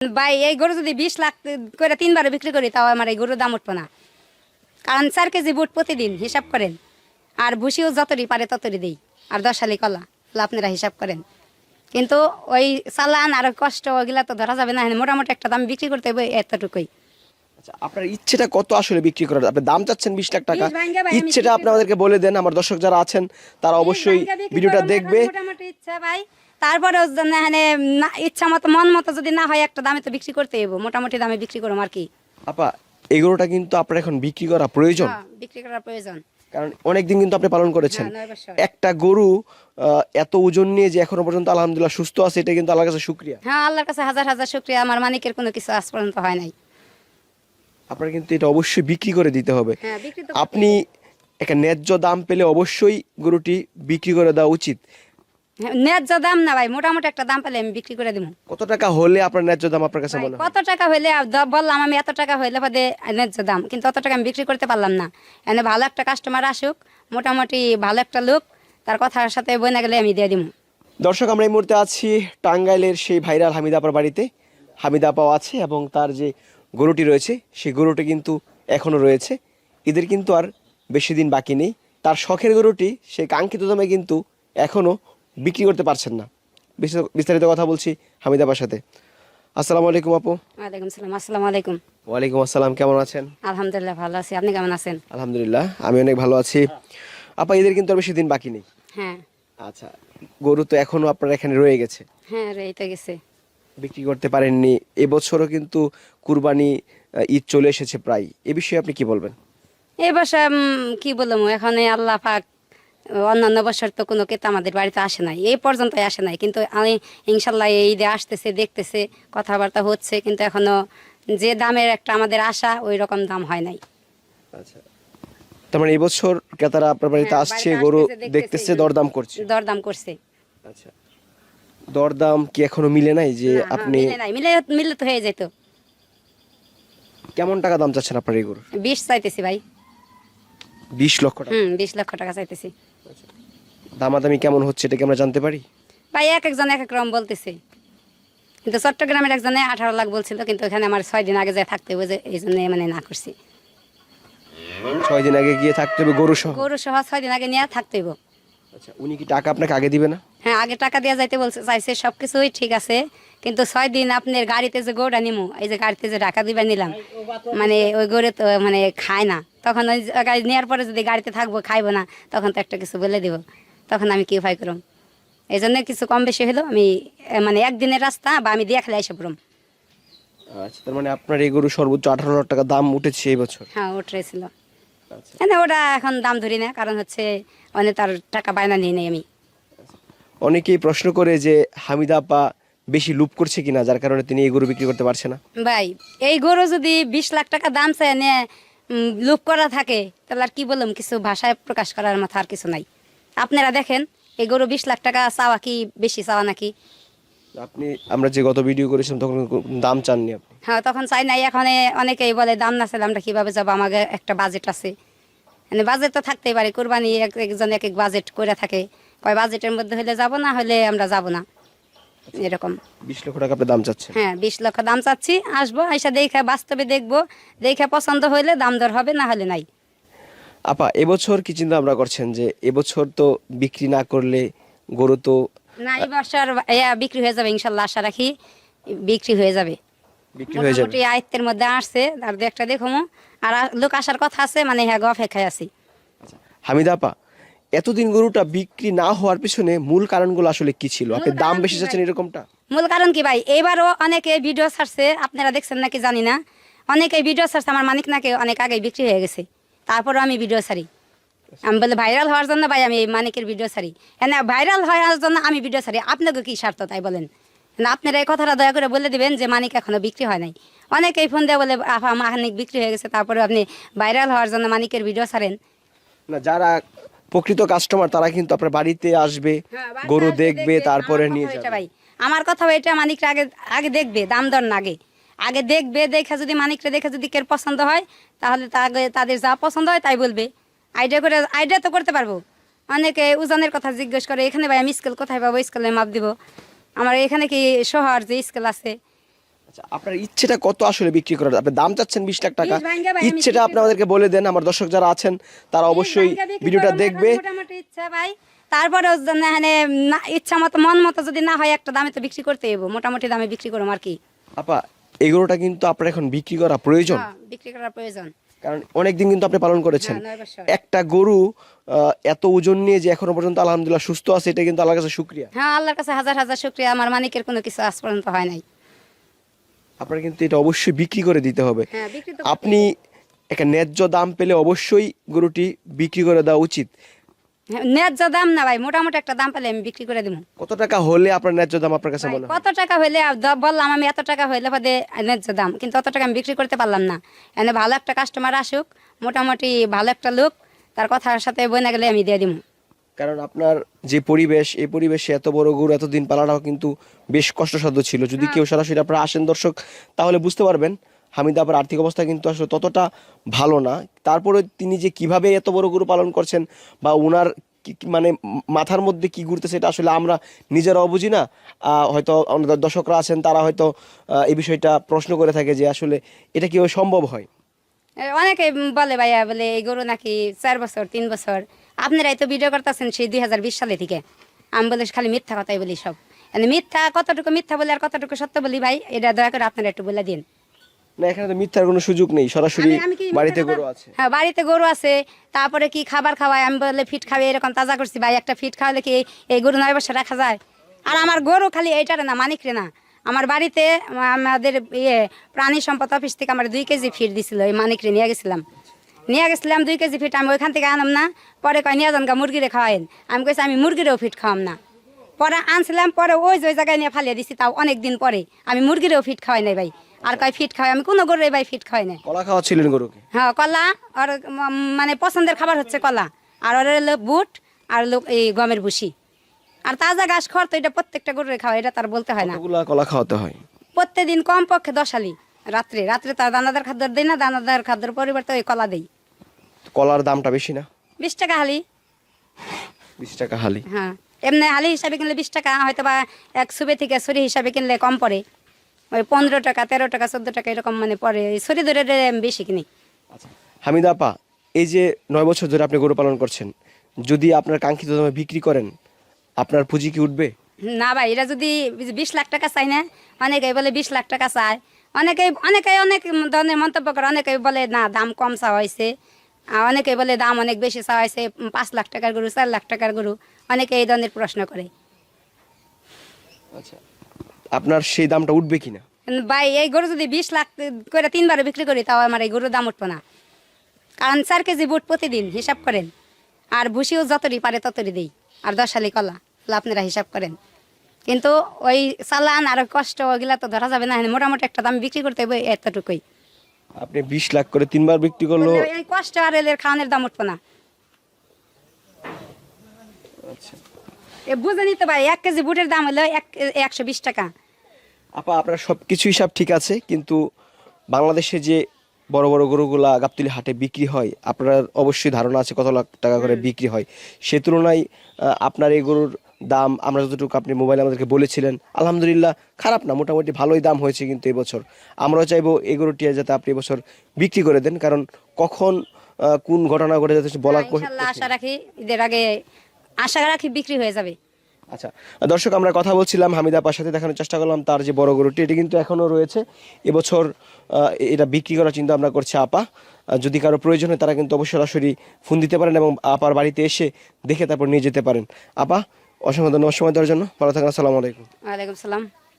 ভাই এই গরু যদি বিশ লাখ করে তিনবারে বিক্রি করি তাও আমার এই গরুর দাম উঠবো না। কারণ চার কেজি বুট প্রতিদিন হিসাব করেন আর ভুসিও যতটি পারে ততটি দিই আর দশ হালি কলা আপনারা হিসাব করেন। কিন্তু ওই চালান আর কষ্ট ওগুলা তো ধরা যাবে না মোটামুটি একটা দাম বিক্রি করতে হবে এতটুকুই। আচ্ছা আপনার ইচ্ছেটা কত আসলে বিক্রি করার? আপনি দাম চাচ্ছেন বিশ লাখ টাকা ইচ্ছেটা আপনি আমাদেরকে বলে দেন আমার দর্শক যারা আছেন তারা অবশ্যই ভিডিওটা দেখবে। ইচ্ছা ভাই। তারপরেও এখানে না ইচ্ছা মতো মন মতো যদি না হয় একটা দামে তো বিক্রি করতে হইব। মোটামুটি দামে বিক্রি করব আর কি। আপা এই গরুটা কিন্তু আপনার এখন বিক্রি করা প্রয়োজন। হ্যাঁ, বিক্রি করার প্রয়োজন। কারণ অনেক দিন কিন্তু আপনি পালন করেছেন। হ্যাঁ। একটা গরু এত ওজন নিয়ে যে এখনও পর্যন্ত আলহামদুলিল্লাহ সুস্থ আছে এটা কিন্তু আল্লাহর কাছে শুক্রিয়া। হ্যাঁ আল্লাহর কাছে হাজার হাজার শুক্রিয়া। আমার মানিকের কোনো কিছু আজ পর্যন্ত হয় নাই। আপনার কিন্তু এটা অবশ্যই বিক্রি করে দিতে হবে। হ্যাঁ বিক্রি তো আপনি একটা ন্যায্য দাম পেলে অবশ্যই গরুটি বিক্রি করে দেওয়া উচিত। ন্যায্য দাম না ভাই মোটামুটি একটা দাম পেলে আমি বিক্রি করে দিব কত টাকা হলে আপনার ন্যায্য দাম আপনার কাছে মনে হয়? কত টাকা দ- বললাম আমি এত টাকা হইলে বাদে ন্যায্য দাম কিন্তু অত টাকা আমি বিক্রি করতে পারলাম না। এনে ভালো একটা কাস্টমার আসুক মোটামুটি ভালো একটা লোক তার কথার সাথে বনে গেলে আমি দিয়ে দিব দর্শক আমরা এই মুহূর্তে আছি টাঙ্গাইলের সেই ভাইরাল হামিদা আপার বাড়িতে। হামিদা আপাও আছে এবং তার যে গরুটি রয়েছে সেই গরুটি কিন্তু এখনও রয়েছে। এদের কিন্তু আর বেশি দিন বাকি নেই। তার শখের গরুটি সেই কাঙ্ক্ষিত দামে কিন্তু এখনও বিক্রি করতে পারছেন না। বিস্তারিত কথা বলছি হামিদা আপার সাথে। আসসালামু আলাইকুম আপু। ওয়ালাইকুম সালাম আসসালামু আলাইকুম। ওয়ালাইকুম আসসালাম কেমন আছেন? আলহামদুলিল্লাহ ভালো আছি। আপনি কেমন আছেন? আলহামদুলিল্লাহ আমি অনেক ভালো আছি। আপা এদের কিন্তু আর বেশি দিন বাকি নেই। হ্যাঁ। আচ্ছা গরু তো এখনও আপনার এখানে রয়ে গেছে। হ্যাঁ রে এই তো গেছে। বিক্রি করতে পারেননি। এবছরও কিন্তু কুরবানি ঈদ চলে এসেছে প্রায়। এ বিষয়ে আপনি কি বলবেন? এই বছর উম, কি বলব? এখন আল্লাহ পাক অন্যান্য বছর তো কোনো কেতা আমাদের বাড়িতে আসে নাই। এই পর্যন্ত আসে নাই। কিন্তু আমি ইনশাল্লাহ এই ঈদে আসতেছে দেখতেছে কথাবার্তা হচ্ছে কিন্তু এখনও যে দামের একটা আমাদের আশা ওই রকম দাম হয় নাই। আচ্ছা। তার মানে এবছর ক্রেতারা আপনার বাড়িতে হ্যাঁ, আসছে গরু দেখতেছে। দরদাম করছে। দরদাম করছে। আচ্ছা। দরদাম কি এখনও মিলে নাই যে আপনি মিলে নাই। মিলে মিলে তো হয়ে যেত। কেমন টাকা দাম চাচ্ছেন আপনার এই গরুর? বিশ চাইতেছি ভাই। বিশ লক্ষ টাকা। হুম বিশ লক্ষ টাকা চাইতেছি। দামাদামি কেমন হচ্ছে এটা কি আমরা জানতে পারি? ভাই এক একজন এক এক রকম বলতেছে। কিন্তু চট্টগ্রামের একজনে আঠারো লাখ বলছিল কিন্তু এখানে আমার ছয় দিন আগে যায় থাকতে হবে যে এই জন্য মানে না করছি। ছয় দিন আগে গিয়ে থাকতে হবে গরু সহ? গরু সহ ছয় দিন আগে নিয়ে থাকতে হইব। আচ্ছা উনি কি টাকা আপনাকে আগে দিবে না? হ্যাঁ আগে টাকা দেওয়া যাইতে বলছে চাইছে সব কিছুই ঠিক আছে কিন্তু ছয় দিন আপনার গাড়িতে যে গরুটা নিমু এই যে গাড়িতে যে টাকা দিবা নিলাম মানে ওই গরু তো মানে খায় না। তখন ওই গাড়ি নেওয়ার পরে যদি গাড়িতে থাকব খাইবো না তখন তো একটা কিছু বলে দিব। তখন আমি কি উপায় করুম? এই জন্য কিছু কম বেশি হলো আমি মানে একদিনের রাস্তা বা আমি দিয়ে খেলে এসে পড়ুম। আচ্ছা তার মানে আপনার এই গরু সর্বোচ্চ আঠারো লাখ টাকা দাম উঠেছে এই বছর? হ্যাঁ উঠেছিল। আচ্ছা। মানে ওটা এখন দাম ধরি না কারণ হচ্ছে অনেক তার টাকা বায়না নিয়ে নেই আমি। অনেকেই প্রশ্ন করে যে হামিদা আপা বেশি লুপ করছে কিনা যার কারণে তিনি এই গরু বিক্রি করতে পারছে না। ভাই এই গরু যদি বিশ লাখ টাকা দাম চায় নিয়ে লোভ করা থাকে তাহলে আর কি বললাম কিছু ভাষায় প্রকাশ করার মতো আর কিছু নাই। আপনারা দেখেন এই গরু বিশ লাখ টাকা চাওয়া কি বেশি চাওয়া নাকি? আপনি আমরা যে গত ভিডিও করেছিলাম তখন দাম চাননি আপনি। হ্যাঁ তখন চাই নাই এখন অনেকেই বলে দাম না চাইলে আমরা কীভাবে যাব? আমাদের একটা বাজেট আছে। মানে বাজেট তো থাকতেই পারে কোরবানি এক একজন এক এক বাজেট করে থাকে। কয় বাজেটের মধ্যে হলে যাব না হলে আমরা যাব না। এরকম। বিশ লক্ষ টাকা আপনি দাম চাচ্ছেন? হ্যাঁ বিশ লক্ষ দাম চাচ্ছি। আসব দেখে বাস্তবে দেখব। দেখে পছন্দ হইলে দাম দর হবে না হলে নাই। আপা এবছর কি চিন্তা আমরা করছেন যে এবছর তো বিক্রি না করলে গরু তো না এই বছর বিক্রি হয়ে যাবে ইনশাল্লাহ আশা রাখি। বিক্রি হয়ে যাবে। বিক্রি হয়ে যাবে। আয়ত্তের মধ্যে আসছে আর দু একটা দেখো আর লোক আসার কথা আছে মানে হ্যাঁ অপেক্ষায় আছি। হামিদা আপা এতদিন গরুটা বিক্রি না হওয়ার পিছনে মূল কারণগুলো আসলে কি ছিল? আপনি দাম বেশি চাচ্ছেন এরকমটা? মূল কারণ কি ভাই? এবারও অনেকে ভিডিও ছাড়ছে আপনারা দেখছেন নাকি জানি না। অনেকে ভিডিও ছাড়ছে আমার মানিক নাকি অনেক আগে বিক্রি হয়ে গেছে। তারপরও আমি ভিডিও ছাড়ি। আমি বলে ভাইরাল হওয়ার জন্য ভাই আমি এই মানিকের ভিডিও ছাড়ি। এনে ভাইরাল হওয়ার জন্য আমি ভিডিও ছাড়ি। আপনাকে কি স্বার্থ তাই বলেন? আপনারা এই কথাটা দয়া করে বলে দিবেন যে মানিক এখনও বিক্রি হয় নাই। অনেকেই ফোন দিয়ে বলে আফা মানিক বিক্রি হয়ে গেছে। তারপরে আপনি ভাইরাল হওয়ার জন্য মানিকের ভিডিও ছাড়েন। না যারা প্রকৃত কাস্টমার তারা কিন্তু আপনার বাড়িতে আসবে গরু দেখবে তারপরে নিয়ে যাবে। ভাই। আমার কথা এটা মানিকরা আগে আগে দেখবে দাম দর না আগে। আগে দেখবে দেখে যদি মানিকরা দেখে যদি কের পছন্দ হয় তাহলে তাদের যা পছন্দ হয় তাই বলবে। আইডিয়া করে আইডিয়া তো করতে পারব। অনেকে উজানের কথা জিজ্ঞেস করে এখানে ভাই আমি স্কেল কোথায় পাবো? স্কেলে মাপ দিব। আমার এখানে কি শহর যে স্কেল আছে? আচ্ছা আপনার ইচ্ছেটা কত আসলে বিক্রি করার? আপনি দাম চাচ্ছেন বিশ লাখ টাকা। ইচ্ছেটা আপনি আমাদেরকে বলে দেন আমার দর্শক যারা আছেন তারা অবশ্যই ভিডিওটা দেখবে। মোটামুটি ইচ্ছা ভাই। মতো মন মতো যদি না হয় একটা দামে তো বিক্রি করতে হইব। মোটামুটি দামে বিক্রি আর কি। আপা এগুলোটা কিন্তু আপনার এখন বিক্রি করা প্রয়োজন। হ্যাঁ, বিক্রি করার প্রয়োজন। কারণ অনেকদিন কিন্তু আপনি পালন করেছেন। হ্যাঁ, বছর। একটা গরু এত ওজন নিয়ে যে এখনও পর্যন্ত আলহামদুলিল্লাহ সুস্থ আছে এটা কিন্তু আল্লাহর কাছে শুক্রিয়া। হ্যাঁ আল্লাহর কাছে হাজার হাজার শুক্রিয়া। আমার মানিকের কোনো কিছু আজ পর্যন্ত হয় নাই। আপনার কিন্তু এটা অবশ্যই বিক্রি করে দিতে হবে। হ্যাঁ আপনি একটা ন্যায্য দাম পেলে অবশ্যই গরুটি বিক্রি করে দেওয়া উচিত। হ্যাঁ, ন্যায্য দাম না ভাই মোটামুটি একটা দাম পেলে আমি বিক্রি করে দিব। কত টাকা হলে আপনার ন্যায্য দাম আপনার কাছে মনে কত টাকা দ- বললাম আমি এত টাকা হইলে পদে ন্যায্য দাম কিন্তু অত টাকা আমি বিক্রি করতে পারলাম না। এনে ভালো একটা কাস্টমার আসুক মোটামুটি ভালো একটা লোক তার কথার সাথে বনে গেলে আমি দিয়ে দিব কারণ আপনার যে পরিবেশ এই পরিবেশে এত বড় গরু এতদিন পালাটাও কিন্তু বেশ কষ্টসাধ্য ছিল। যদি কেউ সরাসরি আপনারা আসেন দর্শক তাহলে বুঝতে পারবেন হামিদ আপার আর্থিক অবস্থা কিন্তু আসলে ততটা ভালো না। তারপরে তিনি যে কীভাবে এত বড় গরু পালন করছেন বা ওনার মানে মাথার মধ্যে কি ঘুরতেছে এটা আসলে আমরা নিজেরাও বুঝি না। হয়তো দর্শকরা আছেন তারা হয়তো এই বিষয়টা প্রশ্ন করে থাকে যে আসলে এটা কীভাবে সম্ভব হয়। অনেকে বলে ভাইয়া বলে এই গরু নাকি চার বছর তিন বছর। আপনারাই তো ভিডিও করতেছেন সেই দুই হাজার বিশ সালে থেকে আমি বলে খালি মিথ্যা কথাই বলি সব। মানে মিথ্যা কতটুকু মিথ্যা বলি আর কতটুকু সত্য বলি ভাই এটা দয়া করে আপনারা একটু বলে দিন। না এখানে তো মিথ্যার কোনো সুযোগ নেই সরাসরি আমি- আমি কি বাড়িতে গরু আছে। হ্যাঁ বাড়িতে গরু আছে তারপরে কি খাবার খাওয়াই আমি বলে ফিট খাওয়াই এরকম তাজা করছি ভাই একটা ফিট খাওয়ালে কি এই গরু নয় বছর রাখা যায়? আর আমার গরু খালি এইটারে না মানিকরে না। আমার বাড়িতে আমাদের ইয়ে প্রাণী সম্পদ অফিস থেকে আমার দুই কেজি ফিট দিছিল এই মানিকরে নিয়ে গেছিলাম। নিয়ে গেছিলাম দুই কেজি ফিট আমি ওইখান থেকে আনাম না পরে কয় নিয়ে গা মুরগিরে খাওয়াইন। আমি কইছি আমি মুরগিরেও ফিট খাওয়াম না। পরে আনছিলাম পরে ওই যে ওই জায়গায় নিয়ে ফালিয়ে দিছি তাও অনেক দিন পরে। আমি মুরগিরেও ফিট খাওয়াই নাই ভাই। আর কয় ফিট খাওয়াই আমি কোনো গরুরে ভাই ফিট খাওয়াই নাই। কলা খাওয়াচ্ছিলেন গরুকে? হ্যাঁ কলা আর মানে পছন্দের খাবার হচ্ছে কলা। আর ওর বুট আর লোক এই গমের ভুসি। আর তাজা ঘাস খড় তো এটা প্রত্যেকটা গরুরে খাওয়া এটা তার বলতে হয় না। কলা খাওয়াতে হয়? প্রত্যেকদিন কম পক্ষে দশ আলি রাত্রে। রাত্রে তার দানাদার খাদ্য দেয় না দানাদার খাদ্যের পরিবর্তে ওই কলা দিই। কলার দামটা বেশি না? বিশ টাকা হালি বিশ টাকা হালি হ্যাঁ এমনি হালি হিসাবে কিনলে বিশ টাকা হয়তো বা এক সুবে থেকে ছুরি হিসাবে কিনলে কম পড়ে। ওই পনেরো টাকা তেরো টাকা চোদ্দ টাকা এরকম মানে পড়ে। এই ছুরি ধরে বেশি কিনি। আচ্ছা হামিদা আপা এই যে নয় বছর ধরে আপনি গরু পালন করছেন যদি আপনার কাঙ্ক্ষিত দামে বিক্রি করেন আপনার পুঁজি কি উঠবে? না ভাই এটা যদি বিশ লাখ টাকা চাই না অনেকেই বলে বিশ লাখ টাকা চায়। অনেকেই অনেকেই অনেক ধরনের মন্তব্য করে অনেকেই বলে না দাম কম চাওয়া হয়েছে। আর অনেকেই বলে দাম অনেক বেশি চাওয়া হয়েছে পাঁচ লাখ টাকার গরু চার লাখ টাকার গরু। অনেকে এই ধরনের প্রশ্ন করে। আচ্ছা আপনার সেই দামটা উঠবে কিনা ভাই এই গরু যদি বিশ লাখ করে তিনবারে বিক্রি করি তাও আমার এই গরুর দাম উঠবো না। কারণ চার কেজি বুট প্রতিদিন হিসাব করেন। আর ভুসিও যতটি পারে ততটি দিই আর দশ আলি কলা। আপনারা হিসাব করেন। কিন্তু ওই চালান আর কষ্ট ওগুলা তো ধরা যাবে না মোটামুটি একটা দাম বিক্রি করতে হবে এতটুকুই। আপনি বিশ লাখ করে তিনবার বিক্রি করল। এই কষ্ট আর এদের খাওয়ানোর দাম উঠবো না। আচ্ছা। বুঝে নিতে এক কেজি বুটের দাম হলো এক একশো বিশ টাকা। আপা আপনার সব কিছু হিসাব ঠিক আছে কিন্তু বাংলাদেশে যে বড় বড় গরুগুলা গাবতলি হাটে বিক্রি হয় আপনার অবশ্যই ধারণা আছে কত লাখ টাকা করে বিক্রি হয়। সে তুলনায় আপনার এই গরুর দাম আমরা যতটুকু আপনি মোবাইলে আমাদেরকে বলেছিলেন আলহামদুলিল্লাহ খারাপ না মোটামুটি ভালোই দাম হয়েছে কিন্তু এবছর। আমরাও চাইব এই গরুটি যাতে আপনি এবছর বিক্রি করে দেন কারণ কখন কোন ঘটনা ঘটে যাতে বলার আশা রাখি ঈদের আগে আশা রাখি বিক্রি হয়ে যাবে। আচ্ছা দর্শক আমরা কথা বলছিলাম হামিদা আপার সাথে দেখানোর চেষ্টা করলাম তার যে বড় গরুটি এটি কিন্তু এখনও রয়েছে। এবছর এটা বিক্রি করার চিন্তা ভাবনা করছে আপা। যদি কারও প্রয়োজন হয় তারা কিন্তু অবশ্যই সরাসরি ফোন দিতে পারেন এবং আপার বাড়িতে এসে দেখে তারপর নিয়ে যেতে পারেন। আপা অসংখ্য ধন্যবাদ সময় দেওয়ার জন্য। ভালো থাকেন আসসালামু আলাইকুম। আলাইকুম সালাম